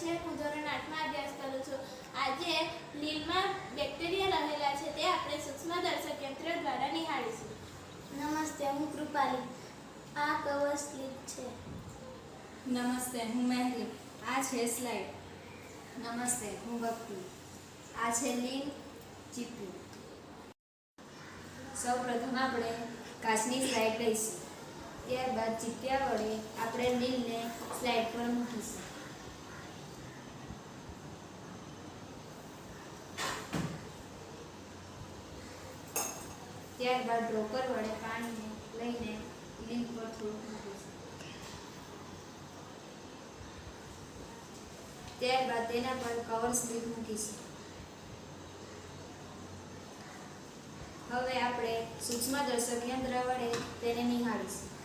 છે હું ધોરણ આઠમાં અભ્યાસ કરું છું. આજે લીલમાં બેક્ટેરિયા રહેલા છે તે આપણે સૂક્ષ્મદર્શક યંત્ર દ્વારા નિહાળીશું. નમસ્તે હું કૃપાલી. આ કવર સ્લીપ છે. નમસ્તે હું મહેરી આ છે સ્લાઇડ. નમસ્તે હું ભક્તિ. આ છે લીલ ચીપુ સૌ પ્રથમ આપણે કાચની સ્લાઇડ લઈશું. ત્યારબાદ ચીપિયા વડે આપણે લીલને સ્લાઇડ પર મૂકીશું. ત્યારબાદ ડ્રોપર વડે પાણીને લઈને લીલ પર થોડુંક મૂકીશું ત્યારબાદ તેના પર કવર સ્લીપ મૂકીશું હવે આપણે સૂક્ષ્મદર્શક યંત્ર વડે તેને નિહાળીશું.